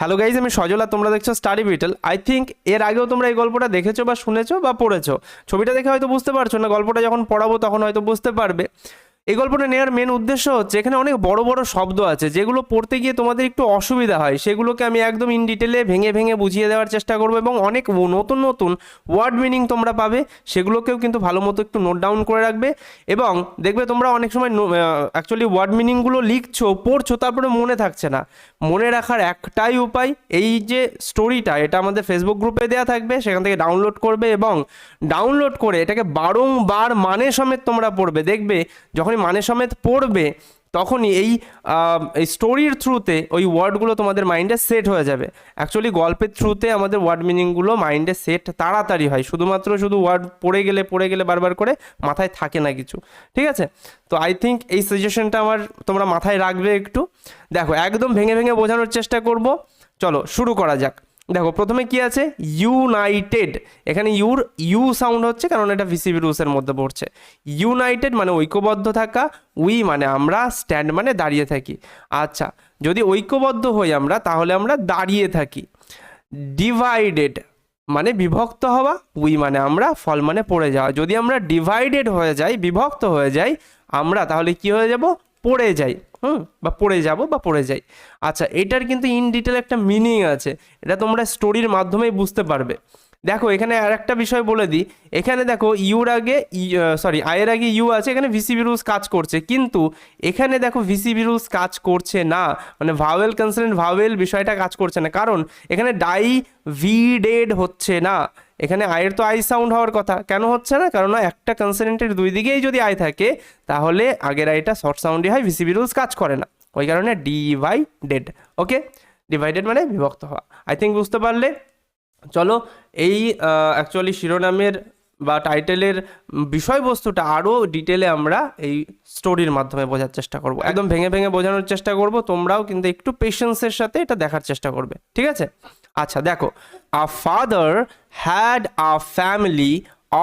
Hello guys আমি সজলা তোমরা দেখছ স্টাডি বিটেল আই থিঙ্ক এর আগেও তোমরা এই গল্পটা দেখেছ বা শুনেছো বা পড়েছো। ছবিটা দেখে হয়তো বুঝতে পারছ না, গল্পটা যখন পড়াবো তখন হয়তো বুঝতে পারবে। এই গল্পটা নেওয়ার মেন উদ্দেশ্য হচ্ছে, এখানে অনেক বড় বড় শব্দ আছে, যেগুলো পড়তে গিয়ে তোমাদের একটু অসুবিধা হয়। সেগুলোকে আমি একদম ইন ডিটেলে ভেঙে ভেঙে বুঝিয়ে দেওয়ার চেষ্টা করব এবং অনেক নতুন নতুন ওয়ার্ড মিনিং তোমরা পাবে, সেগুলোকেও কিন্তু ভালো মতো একটু নোট ডাউন করে রাখবে। এবং দেখবে তোমরা অনেক সময় অ্যাকচুয়ালি ওয়ার্ড মিনিংগুলো লিখছো, পড়ছো, তারপরে মনে থাকছে না। মনে রাখার একটাই উপায়, এই যে স্টোরিটা এটা আমাদের ফেসবুক গ্রুপে দেওয়া থাকবে, সেখান থেকে ডাউনলোড করবে এবং ডাউনলোড করে এটাকে বারংবার মানে সমেত তোমরা পড়বে। দেখবে, যখনই মানে সমেত পড়বে, তখনই এই স্টোরির থ্রুতে ওই ওয়ার্ডগুলো তোমাদের মাইন্ডে সেট হয়ে যাবে। অ্যাকচুয়ালি গল্পের থ্রুতে আমাদের ওয়ার্ড মিনিংগুলো মাইন্ডে সেট তাড়াতাড়ি হয়। শুধুমাত্র শুধু ওয়ার্ড পড়ে গেলে পড়ে গেলে বারবার করে মাথায় থাকে না কিছু। ঠিক আছে? তো আই থিঙ্ক এই সাজেশনটা আমার তোমরা মাথায় রাখবে একটু। দেখো, একদম ভেঙে ভেঙে বোঝানোর চেষ্টা করব। চলো, শুরু করা যাক। দেখো, প্রথমে কি আছে? ইউনাইটেড এখানে ইউর ইউ সাউন্ড হচ্ছে, কারণ এটা ভিসিবি রুলসের মধ্যে পড়ছে। ইউনাইটেড মানে ঐক্যবদ্ধ থাকা উই মানে আমরা স্ট্যান্ড মানে দাঁড়িয়ে থাকি। আচ্ছা যদি ঐক্যবদ্ধ হই আমরা, তাহলে আমরা দাঁড়িয়ে থাকি। ডিভাইডেড মানে বিভক্ত হওয়া উই মানে আমরা ফল মানে পড়ে যাওয়া। যদি আমরা ডিভাইডেড হয়ে যাই, বিভক্ত হয়ে যাই, আমরা, তাহলে কি হয়ে যাব? পড়ে যাই, হুম, বা পড়ে যাব বা পড়ে যাই। আচ্ছা এটার কিন্তু ইন ডিটেল একটা মিনিং আছে। এটা তোমরা স্টোরির মাধ্যমেই বুঝতে পারবে। দেখো, এখানে আর একটা বিষয় বলে দিই। এখানে দেখো ইউর আগে সরি আয়ের আগে ইউ আছে, এখানে ভিসিবি রুলস কাজ করছে। কিন্তু এখানে দেখো ভিসিবি রুলস কাজ করছে না। মানে ভাওয়েল কনসেন্ট ভাওয়েল বিষয়টা কাজ করছে না। কারণ এখানে ডাই ভিডেড হচ্ছে না। এখানে আয়ের তো আই সাউন্ড হওয়ার কথা। কেন হচ্ছে না? কারণ একটা কনসেন্টের দুই দিকেই যদি আয় থাকে, তাহলে আগের আইটা শর্ট সাউন্ডই হয় ভিসিবি রুলস কাজ করে না। ওই কারণে ডিভাইডেড ওকে ডিভাইডেড মানে বিভক্ত হওয়া। আই থিঙ্ক বুঝতে পারলে? চলো, এই অ্যাকচুয়ালি শিরোনামের বা টাইটেলের বিষয়বস্তুটা আরও ডিটেলে আমরা এই স্টোরির মাধ্যমে বোঝার চেষ্টা করব। একদম ভেঙে ভেঙে বোঝানোর চেষ্টা করব, তোমরাও কিন্তু একটু পেশেন্সের সাথে এটা দেখার চেষ্টা করবে, ঠিক আছে? আচ্ছা দেখো a father had a family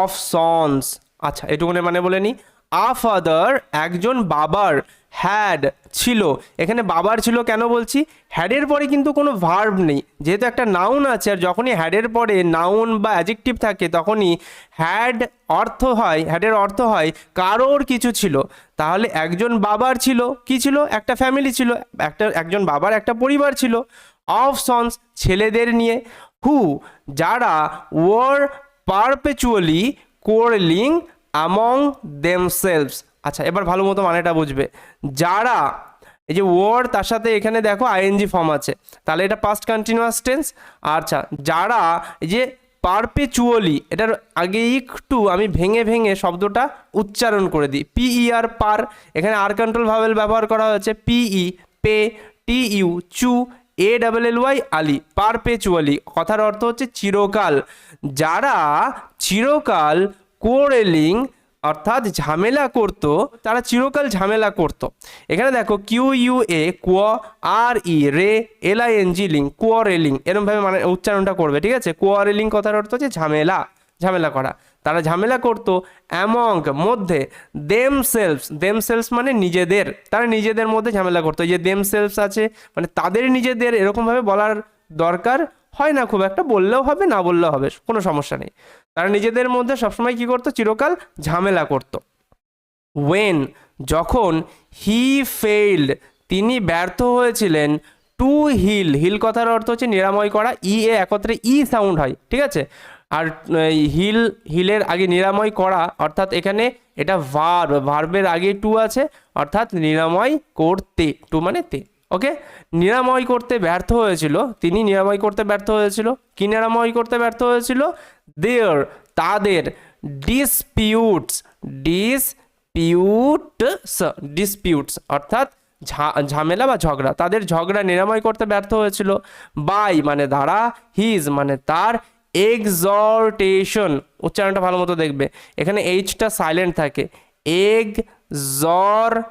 of sons আচ্ছা এটুকুনে মানে বলে নি আ ফাদার একজন বাবার হ্যাড ছিল। এখানে বাবার ছিল কেন বলছি? হ্যাডের পরে কিন্তু কোনো ভার্ব নেই। যেহেতু একটা নাউন আছে আর যখনই হ্যাডের পরে নাউন বা অ্যাজেক্টিভ থাকে তখনই হ্যাড অর্থ হয়, হ্যাডের অর্থ হয় কারোর কিছু ছিল। তাহলে একজন বাবার ছিল, কি ছিল? একটা ফ্যামিলি ছিল, একটা, একজন বাবার একটা পরিবার ছিল। অফ সন্স ছেলেদের নিয়ে। হু যারা are perpetually quarreling among themselves আচ্ছা এবার ভালো মতো মানেটা বুঝবে। যারা, এই যে ওয়ার তার সাথে এখানে দেখো আইএনজি ফর্ম আছে। তাহলে এটা পাস্ট কন্টিনিউয়াস টেন্স আচ্ছা যারা, এই যে পারপেচুয়ালি এটার আগে একটু আমি ভেঙে ভেঙে শব্দটা উচ্চারণ করে দিই। পিইআর পার এখানে আর কন্ট্রোল ভাবেল ব্যবহার করা হয়েছে। পিই পে টি ইউ চু এ ডাবল এল ওয়াই আলি পারপেচুয়ালি কথার অর্থ হচ্ছে চিরকাল। যারা চিরকাল কোরেলিং অর্থাৎ ঝামেলা করতো, তারা চিরকাল ঝামেলা করতো। এখানে দেখো, কিউ ইউ এ, কোয়া, আর ই, রে, এল আই এন জি লিং কোয়ারেলিং এরমভাবে মানে উচ্চারণটা করবে, ঠিক আছে? কোয়ারেলিং কথার অর্থ হচ্ছে ঝামেলা ঝামেলা করা। তারা ঝামেলা করতো অ্যামং মধ্যে দেম সেলস দেম সেলস মানে নিজেদের, তারা নিজেদের মধ্যে ঝামেলা করতো। যে দেম সেলস আছে মানে তাদের নিজেদের এরকমভাবে বলার দরকার হয় না খুব একটা, বললেও হবে, না বললেও হবে, কোনো সমস্যা নেই। তারা নিজেদের মধ্যে সবসময় কি করতো? চিরকাল ঝামেলা করতো। ওয়েন যখন হি ফেইল্ড তিনি ব্যর্থ হয়েছিলেন টু হিল হিল কথার অর্থ হচ্ছে নিরাময় করা ই এ একত্রে ই সাউন্ড হয়, ঠিক আছে? আর হিল হিলের আগে নিরাময় করা, অর্থাৎ এখানে এটা ভার্ব ভার্বের আগে টু আছে, অর্থাৎ নিরাময় করতে টু মানে তে। ওকে? নিরাময় করতে ব্যর্থ হয়েছিল। তিনি নিরাময় করতে ব্যর্থ হয়েছিল। কি নিরাময় করতে ব্যর্থ হয়েছিল? দেয়ার তাদের ডিসপিউটস ডিসপিউটস ডিসপিউটস অর্থাৎ ঝামেলা বা ঝগড়া। তাদের ঝগড়া নিরাময় করতে ব্যর্থ হয়েছিল। বাই মানে দ্বারা হিজ মানে তার এক্সর্টেশন উচ্চারণটা ভালো মতো দেখবে। এখানে এইচটা সাইলেন্ট থাকে। এগ জর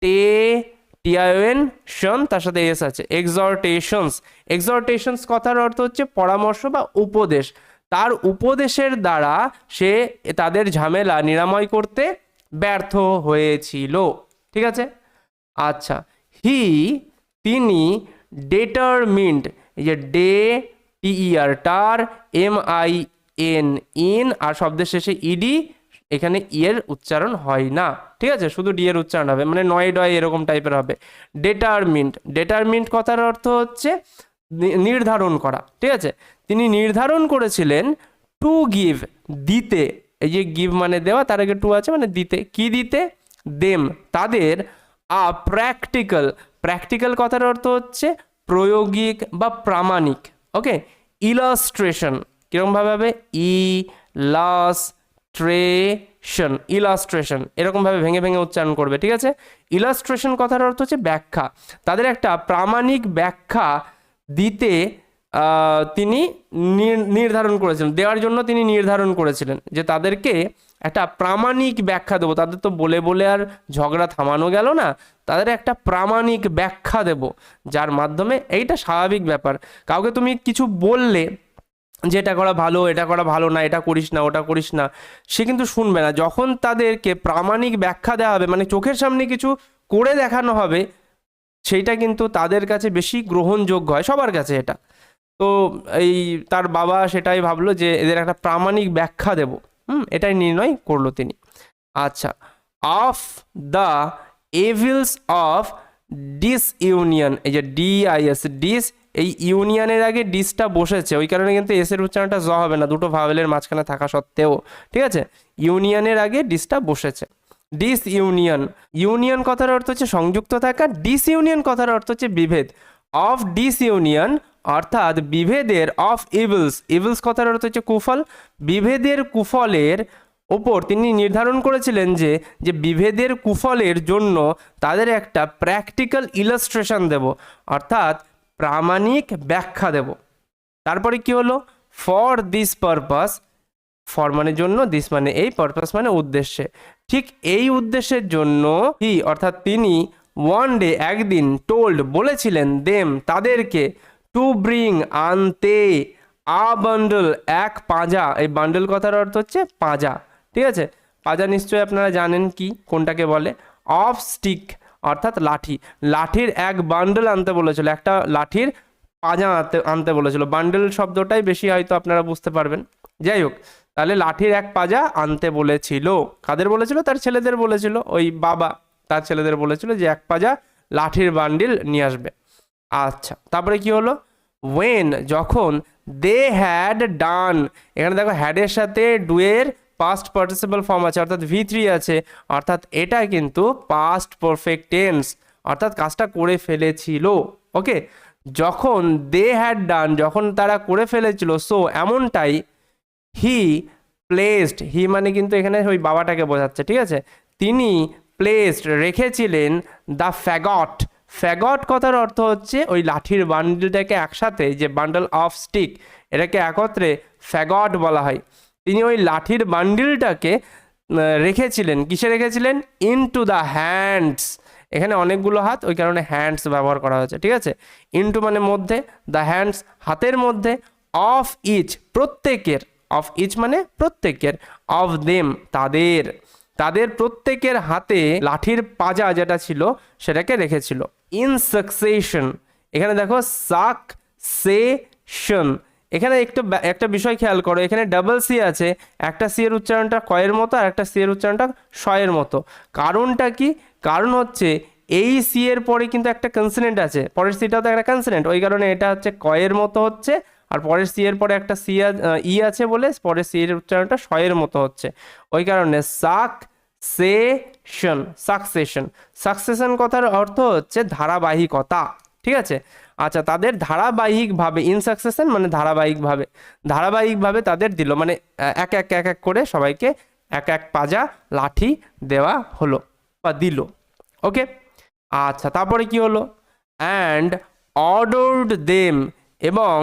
টে টিআইএন শন তার সাথে এস আছে। এক্সর্টেশনস এক্সর্টেশনস কথার অর্থ হচ্ছে পরামর্শ বা উপদেশ। তার উপদেশের দ্বারা সে তাদের ঝামেলা নিরাময় করতে ব্যর্থ হয়েছিল। ঠিক আছে? আচ্ছা। হি তিনি ডেটারমিন্ড এই যে ডে টিইআর টার এম আই এন ইন আর শব্দের শেষে ইডি এখানে ই এর উচ্চারণ হয় না। ঠিক আছে? শুধু ডি এর উচ্চারণ হবে। মানে নয়, ডয় এরকম টাইপের হবে। ডেটারমিন্ট ডেটারমিন্ট কথার অর্থ হচ্ছে নির্ধারণ করা। ঠিক আছে? তিনি নির্ধারণ করেছিলেন টু গিভ দিতে। এই যে গিভ মানে দেওয়া, তার আগে টু আছে মানে দিতে। কি দিতে? দেম। তাদের আ প্র্যাকটিক্যাল প্র্যাকটিক্যাল কথার অর্থ হচ্ছে প্রয়োগিক বা প্রামাণিক। ওকে ইলাস্ট্রেশন কীরকমভাবে হবে? ই লাস ট্রেশন ইলাস্ট্রেশন এরকমভাবে ভেঙে ভেঙে উচ্চারণ করবে, ঠিক আছে? ইলাস্ট্রেশন কথার অর্থ হচ্ছে ব্যাখ্যা। তাদের একটা প্রামাণিক ব্যাখ্যা দিতে তিনি নির- নির্ধারণ করেছিলেন। দেওয়ার জন্য তিনি নির্ধারণ করেছিলেন যে তাদেরকে একটা প্রামাণিক ব্যাখ্যা দেবো। তাদের তো বলে বলে আর ঝগড়া থামানো গেল না। তাদের একটা প্রামাণিক ব্যাখ্যা দেব, যার মাধ্যমে এইটা স্বাভাবিক ব্যাপার। কাউকে তুমি কিছু বললে যে এটা করা ভালো, এটা করা ভালো না, এটা করিস না, ওটা করিস না, সে কিন্তু শুনবে না। যখন তাদেরকে প্রামাণিক ব্যাখ্যা দেওয়া হবে মানে চোখের সামনে কিছু করে দেখানো হবে, সেইটা কিন্তু তাদের কাছে বেশি গ্রহণযোগ্য হয়, সবার কাছে এটা। তো এই তার বাবা সেটাই ভাবলো যে এদের একটা প্রামাণিক ব্যাখ্যা দেব। হুম, এটাই নির্ণয় করল তিনি। আচ্ছা of the evils of disunion এই যে ডিআইএস ডিস এই ইউনিয়নের আগে ডিসটা বসেছে, ওই কারণে কিন্তু এসের উচ্চারণটা জ হবে না, দুটো ভাওয়েলের মাঝখানে থাকা সত্ত্বেও, ঠিক আছে? ইউনিয়নের আগে ডিসটা বসেছে। ডিস ইউনিয়ন ইউনিয়ন কথার অর্থ হচ্ছে সংযুক্ত থাকা ডিস ইউনিয়ন কথার অর্থ হচ্ছে বিভেদ। অফ ডিস ইউনিয়ন অর্থাৎ বিভেদের, অফ ইভিলস ইভিলস কথার অর্থ হচ্ছে কুফল, বিভেদের কুফলের ওপর তিনি নির্ধারণ করেছিলেন যে যে বিভেদের কুফলের জন্য তাদের একটা প্র্যাকটিক্যাল ইলাস্ট্রেশন দেব। অর্থাৎ প্রামাণিক ব্যাখ্যা দেব। তারপরে কি হলো? ফর দিস পারপাস ফর মানে জন্য দিস মানে এই পারপাস মানে উদ্দেশ্যে। ঠিক এই উদ্দেশ্যের জন্য হি অর্থাৎ তিনি ওয়ান ডে একদিন টোল্ড বলেছিলেন দেম তাদেরকে টু ব্রিং আনতে আ বান্ডল এক পাঁজা। এই বান্ডল কথার অর্থ হচ্ছে পাঁজা। ঠিক আছে? পাঁজা নিশ্চয়ই আপনারা জানেন কি, কোনটাকে বলে? অফ স্টিক অর্থাৎ লাঠি। লাঠির এক বান্ডল আনতে বলেছিল, একটা লাঠির পাজা আনতে আনতে বলেছিল। বান্ডেল শব্দটাই বেশি হয়তো আপনারা বুঝতে পারবেন। যাই হোক, তাহলে লাঠির এক পাজা আনতে বলেছিল। কাদের বলেছিল? তার ছেলেদের বলেছিল। ওই বাবা তার ছেলেদের বলেছিল যে এক পাজা লাঠির বান্ডিল নিয়ে আসবে। আচ্ছা তারপরে কি হলো? ওয়েন যখন দে হ্যাড ডান এখানে দেখো হ্যাডের সাথে ডুয়ের পাস্ট পার্টিসিপাল ফর্ম আছে, অর্থাৎ ভি থ্রি আছে, অর্থাৎ এটা কিন্তু পাস্ট পারফেক্ট টেন্স অর্থাৎ কাজটা করে ফেলেছিল ওকে যখন দে হ্যাড ডান যখন তারা করে ফেলেছিল সো এমনটাই হি প্লেসড হি মানে কিন্তু এখানে ওই বাবাটাকে বোঝাচ্ছে, ঠিক আছে? তিনি প্লেসড রেখেছিলেন দ্য ফ্যাগট ফ্যাগট কথার অর্থ হচ্ছে ওই লাঠির বান্ডেলটাকে একসাথে, যে বান্ডেল অফ স্টিক এটাকে একত্রে ফ্যাগট বলা হয়। তিনি ওই লাঠির বান্ডিলটাকে রেখেছিলেন। কিসে রেখেছিলেন? ইন টু দ্য হ্যান্ডস এখানে অনেকগুলো হাত, ওই কারণে হ্যান্ডস ব্যবহার করা হয়েছে, ঠিক আছে? ইনটু মানে মধ্যে দ্য হ্যান্ডস হাতের মধ্যে অফ ইচ প্রত্যেকের। অফ ইচ মানে প্রত্যেকের। অফ দেম তাদের। তাদের প্রত্যেকের হাতে লাঠির পাজা যেটা ছিল, সেটাকে রেখেছিল। ইন সাকসেশন এখানে দেখো সাক সেশন এখানে একটু একটা বিষয় খেয়াল করো, এখানে ডাবল সি আছে, একটা সি এর উচ্চারণটা কয়ের মতো আর একটা সি এর উচ্চারণটা শয়ের মতো। কারণটা কি? কারণ হচ্ছে এই সি এর পরে কিন্তু একটা কনসোনেন্ট আছে, পরের সিটাও তো একটা কনসোনেন্ট ওই কারণে এটা হচ্ছে কয়ের মতো হচ্ছে, আর পরের সি এর পরে একটা সি ই আছে বলে পরের সি এর উচ্চারণটা শয়ের মতো হচ্ছে। ওই কারণে সাক সেশন সাকসেশন সাকসেশন কথার অর্থ হচ্ছে ধারাবাহিকতা। ঠিক আছে? আচ্ছা তাদের ধারাবাহিকভাবে ইনসাকসেশন মানে ধারাবাহিকভাবে ধারাবাহিকভাবে তাদের দিল। মানে এক এক এক এক করে সবাইকে এক এক পাজা লাঠি দেওয়া হলো বা দিল। ওকে? আচ্ছা তারপরে কি হলো? অ্যান্ড অর্ডার্ড দেম এবং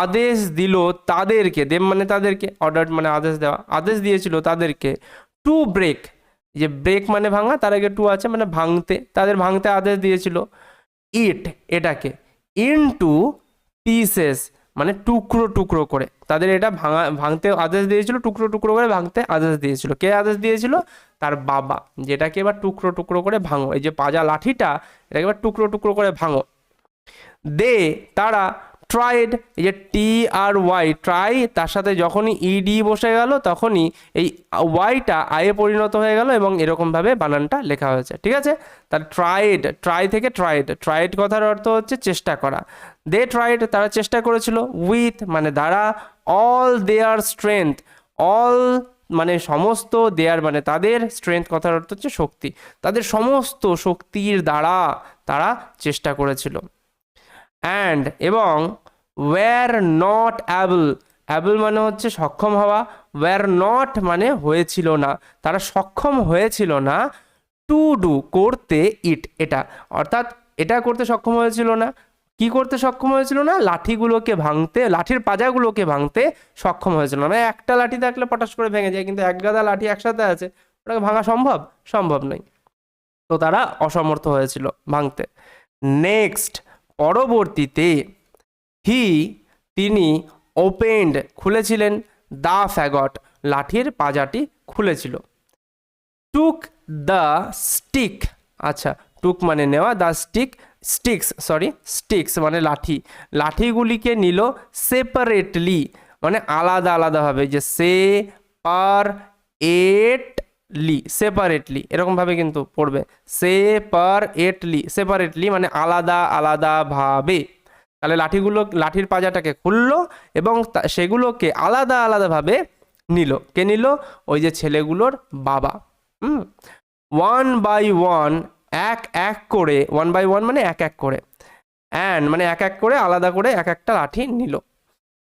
আদেশ দিল তাদেরকে। দেম মানে তাদেরকে অর্ডার মানে আদেশ দেওয়া। আদেশ দিয়েছিল তাদেরকে টু ব্রেক যে ব্রেক মানে ভাঙা, তার আগে টু আছে মানে ভাঙতে। তাদের ভাঙতে আদেশ দিয়েছিল। ইট এটাকে ইনটু পিসেস মানে টুকরো টুকরো করে। তাদের এটা ভাঙা, ভাঙতে আদেশ দিয়েছিল, টুকরো টুকরো করে ভাঙতে আদেশ দিয়েছিল। কে আদেশ দিয়েছিল? তার বাবা, যেটাকে এবার টুকরো টুকরো করে ভাঙো। এই যে পাজা লাঠিটা, এটাকে এবার টুকরো টুকরো করে ভাঙো। দে, তারা ট্রাইড এই যে টি আর ওয়াই ট্রাই তার সাথে যখনই ইডি বসে গেল, তখনই এই ওয়াইটা আয়ে পরিণত হয়ে গেল এবং এরকমভাবে বানানটা লেখা হয়েছে, ঠিক আছে? তাহলে ট্রাইড ট্রাই থেকে ট্রাইড ট্রাইড কথার অর্থ হচ্ছে চেষ্টা করা। দে ট্রাইড তারা চেষ্টা করেছিল উইথ মানে দ্বারা অল দেয়ার স্ট্রেংথ অল মানে সমস্ত দেয়ার মানে তাদের স্ট্রেংথ কথার অর্থ হচ্ছে শক্তি। তাদের সমস্ত শক্তির দ্বারা তারা চেষ্টা করেছিল। অ্যান্ড এবং ওয়্যার নট অ্যাবল অ্যাবল মানে হচ্ছে সক্ষম হওয়া ওয়্যার নট মানে হয়েছিল না, তারা সক্ষম হয়েছিল না টু ডু করতে ইট এটা। অর্থাৎ এটা করতে সক্ষম হয়েছিল না, কি করতে সক্ষম হয়েছিল না? লাঠিগুলোকে ভাঙতে, লাঠির পাজাগুলোকে ভাঙতে সক্ষম হয়েছিল না। মানে একটা লাঠি থাকলে পটাশ করে ভেঙে যায়, কিন্তু এক গাদা লাঠি একসাথে আছে, ওটাকে ভাঙা সম্ভব? সম্ভব নয়। তো তারা অসমর্থ হয়েছিল ভাঙতে। নেক্সট পরবর্তীতে হি তিনি ওপেন্ড খুলেছিলেন। দা ফ্যাগট লাঠির পাজাটি খুলেছিল। টুক দ্য স্টিক আচ্ছা টুক মানে নেওয়া the stick sticks sorry sticks মানে লাঠি। লাঠিগুলিকে নিল সেপারেটলি মানে আলাদা আলাদাভাবে যে সে পার এটলি সেপারেটলি এরকমভাবে কিন্তু পড়বে। সে পার এটলি সেপারেটলি মানে আলাদা, আলাদাভাবে। তাহলে লাঠিগুলো, লাঠির পাজাটাকে খুললো এবং সেগুলোকে আলাদা, আলাদাভাবে নিল। কে নিল? ওই যে ছেলেগুলোর বাবা। হুম? ওয়ান বাই ওয়ান, এক এক করে, ওয়ান বাই ওয়ান মানে এক এক করে। অ্যান্ড মানে এক এক করে, আলাদা করে এক, একটা লাঠি নিল।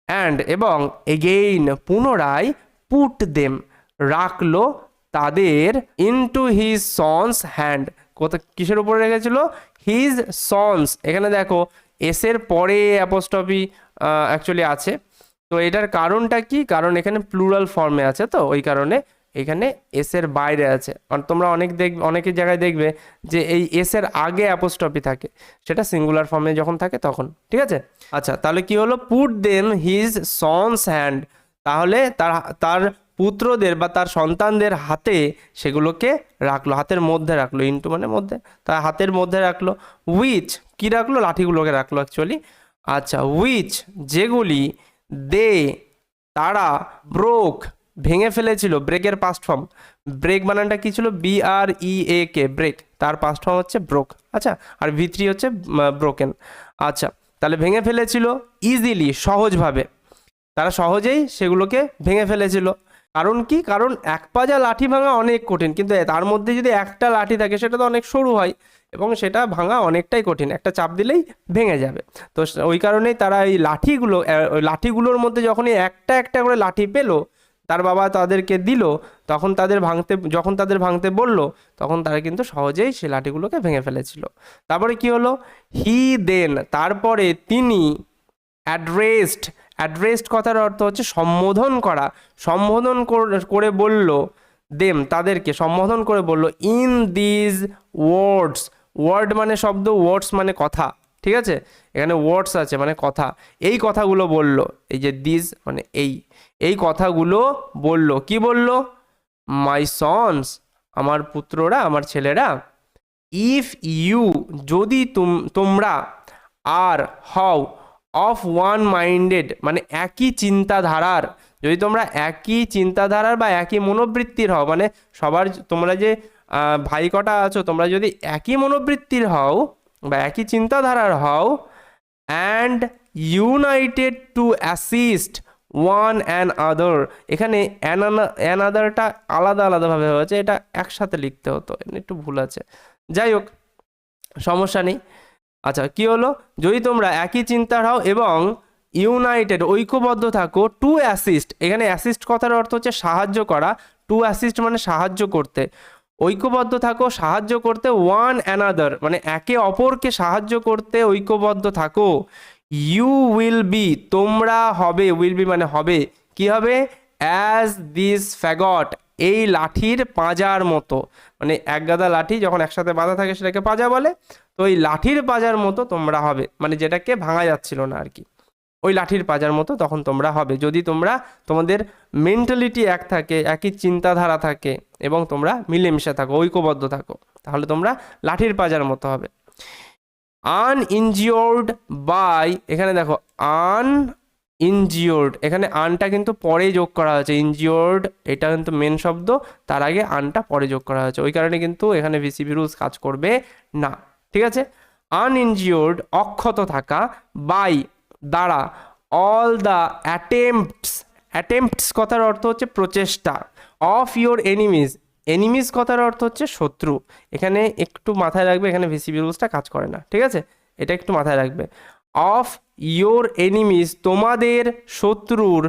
অ্যান্ড এবং এগেইন পুনরায় পুট দেম, রাখল তাদের ইনটু হিজ সন্স হ্যান্ড কোথা কিসের উপরে রেখেছিল? হিজ সন্স এখানে দেখো এসের পরে অ্যাপোস্টপি অ্যাকচুয়ালি আছে। তো এটার কারণটা কি? কারণ এখানে প্লুরাল ফর্মে আছে তো, ওই কারণে এখানে এসের বাইরে আছে। তোমরা অনেক দেখ অনেকের জায়গায় দেখবে যে এই এসের আগে অ্যাপোস্টপি থাকে। সেটা সিঙ্গুলার ফর্মে যখন থাকে তখন, ঠিক আছে? আচ্ছা তাহলে কি হলো? Put them his sons hand তাহলে তার তার পুত্রদের বা তার সন্তানদের হাতে সেগুলোকে রাখল, হাতের মধ্যে রাখল ইন্টু মানে মধ্যে, তার হাতের মধ্যে রাখল উইচ কি রাখল? লাঠিগুলোকে রাখল অ্যাকচুয়ালি আচ্ছা উইচ যেগুলি দে, তারা ব্রোক ভেঙে ফেলেছিল ব্রেকের পাস্ট ফর্ম ব্রেক বানানটা কি ছিল? B R E A K break তার পাস্ট ফর্ম হচ্ছে ব্রোক আচ্ছা আর ভি থ্রি হচ্ছে ব্রোকেন আচ্ছা তাহলে ভেঙে ফেলেছিল ইজিলি সহজভাবে। তারা সহজেই সেগুলোকে ভেঙে ফেলেছিল। কারণ কি? কারণ এক পাজা লাঠি ভাঙা অনেক কঠিন, কিন্তু তার মধ্যে যদি একটা লাঠি থাকে সেটা তো অনেক সরু হয় এবং সেটা ভাঙা অনেকটাই কঠিন, একটা চাপ দিলেই ভেঙে যাবে। তো ওই কারণেই তারা এই লাঠিগুলো লাঠিগুলোর মধ্যে যখনই একটা একটা করে লাঠি পেল, তার বাবা তাদেরকে দিল, তখন তাদের ভাঙতে, যখন তাদের ভাঙতে বলল, তখন তারা কিন্তু সহজেই সেই লাঠিগুলোকে ভেঙে ফেলেছিল। তারপরে কি হলো? হি দেন তারপরে তিনি অ্যাড্রেসড অ্যাড্রেসড কথার অর্থ হচ্ছে সম্বোধন করা। সম্বোধন করে বলল দেম, তাদেরকে সম্বোধন করে বলল ইন দিজ ওয়ার্ডস ওয়ার্ড মানে শব্দ, ওয়ার্ডস মানে কথা, ঠিক আছে? এখানে ওয়ার্ডস আছে মানে কথা। এই কথাগুলো বলল, এই যে দিজ মানে এই এই কথাগুলো বলল। কি বলল? মাই সন্স, আমার পুত্ররা, আমার ছেলেরা, ইফ ইউ, যদি তুম- তোমরা আর হও অফ ওয়ান মাইন্ডেড মানে একই চিন্তাধারার। যদি তোমরা একই চিন্তাধারার বা একই মনোবৃত্তির হও মানে সবার তোমরা যে ভাই কটা আছো, তোমরা যদি একই মনোবৃত্তির হও বা একই চিন্তাধারার হও and united to assist one another এখানে অ্যান আদারটা আলাদা আলাদাভাবে হয়েছে, এটা একসাথে লিখতে হতো, একটু ভুল আছে। যাই হোক, সমস্যা নেই। আচ্ছা কি হলো? যদি তোমরা একই চিন্তার হও এবং ইউনাইটেড ঐক্যবদ্ধ থাকো টু অ্যাসিস্ট এখানে অ্যাসিস্ট কথার অর্থ হচ্ছে সাহায্য করা টু অ্যাসিস্ট মানে সাহায্য করতে। ঐক্যবদ্ধ থাকো, সাহায্য করতে ওয়ান অ্যানাদার মানে একে অপরকে সাহায্য করতে ঐক্যবদ্ধ থাকো। ইউ উইল বি তোমরা হবে উইল বি মানে হবে। কি হবে? অ্যাজ দিস ফ্যাগট এই লাঠির পাঁজার মতো। মানে এক গাদা লাঠি যখন একসাথে বাঁধা থাকে সেটাকে পাঁজা বলে। তো ওই লাঠির পাজার মতো তোমরা হবে। মানে যেটাকে ভাঙা যাচ্ছিল না আর কি। ওই লাঠির পাজার মতো তখন তোমরা হবে। যদি তোমরা তোমাদের মেন্টালিটি এক থাকে, একই চিন্তাধারা থাকে এবং তোমরা মিলেমিশে থাকো, ঐক্যবদ্ধ থাকো, তাহলে তোমরা লাঠির পাজার মতো হবে। আনইনজিওর্ড বাই এখানে দেখো আন ইনজিওর্ড এখানে আনটা কিন্তু পরে যোগ করা হয়েছে। ইনজিওর্ড এটা কিন্তু মেন শব্দ, তার আগে আনটা পরে যোগ করা হয়েছে। ওই কারণে কিন্তু এখানে ভিসিভি রুলস কাজ করবে না। ঠিক আছে? আনইনজিওর্ড অক্ষত থাকা বাই দ্বারা অল দ্য অ্যাটেম্পটস অ্যাটেম্পটস কথার অর্থ হচ্ছে প্রচেষ্টা অফ ইওর এনিমিজ এনিমিজ কথার অর্থ হচ্ছে শত্রু, এখানে একটু মাথায় রাখবে, এখানে ভিসিবি রুলসটা কাজ করে না, ঠিক আছে? এটা একটু মাথায় রাখবে অফ ইওর এনিমিজ তোমাদের শত্রুর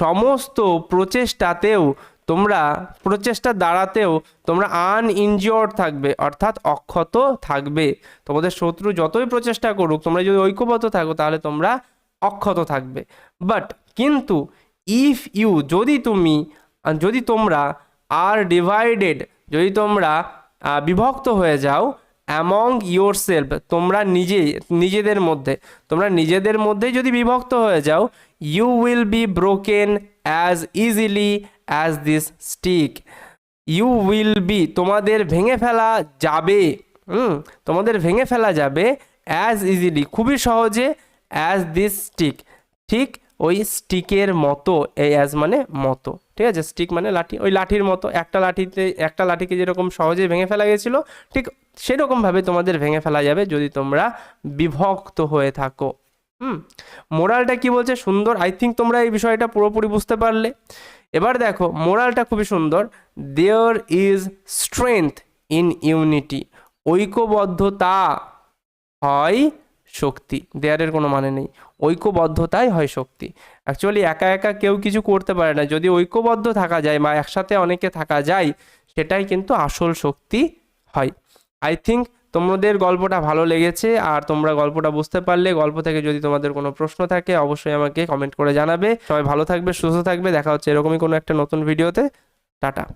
সমস্ত প্রচেষ্টাতেও তোমরা প্রচেষ্টা দাঁড়াতেও তোমরা আনইনজিওর্ড থাকবে, অর্থাৎ অক্ষত থাকবে। তোমাদের শত্রু যতই প্রচেষ্টা করুক, তোমরা যদি ঐক্যবদ্ধ থাকো, তাহলে তোমরা অক্ষত থাকবে। বাট কিন্তু ইফ ইউ যদি তুমি, যদি তোমরা আর ডিভাইডেড যদি তোমরা বিভক্ত হয়ে যাও অ্যামং ইয়োর সেলফ তোমরা নিজে, নিজেদের মধ্যে, তোমরা নিজেদের মধ্যেই যদি বিভক্ত হয়ে যাও you will be broken as easily as this stick you will be তোমাদের ভেঙে ফেলা যাবে, হুম, তোমাদের ভেঙে ফেলা যাবে অ্যাজ ইজিলি খুবই সহজে অ্যাজ দিস স্টিক ঠিক ওই স্টিকের মতো, এই অ্যাজ মানে মতো, ঠিক আছে? স্টিক মানে লাঠি, ওই লাঠির মতো, একটা লাঠিতে, একটা লাঠিকে যেরকম সহজে ভেঙে ফেলা গেছিল, ঠিক সেরকমভাবে তোমাদের ভেঙে ফেলা যাবে যদি তোমরা বিভক্ত হয়ে থাকো। হুম। মোরালটা কি বলছে? সুন্দর। আই থিঙ্ক তোমরা এই বিষয়টা পুরোপুরি বুঝতে পারলে। এবার দেখো, মোরালটা খুবই সুন্দর। There is strength in unity ঐক্যবদ্ধতা হয় শক্তি। দেয়ারের কোনো মানে নেই। ঐক্যবদ্ধতাই হয় শক্তি। অ্যাকচুয়ালি একা একা কেউ কিছু করতে পারে না। যদি ঐক্যবদ্ধ থাকা যায় বা একসাথে অনেকে থাকা যায়, সেটাই কিন্তু আসল শক্তি হয়। আই থিঙ্ক তোমাদের গল্পটা ভালো লেগেছে আর তোমরা গল্পটা বুঝতে পারলে, গল্প থেকে যদি তোমাদের কোনো প্রশ্ন থাকে অবশ্যই আমাকে কমেন্ট করে জানাবে। সবাই ভালো থাকবে, সুস্থ থাকবে, দেখা হচ্ছে এরকমই কোনো একটা নতুন ভিডিওতে টাটা।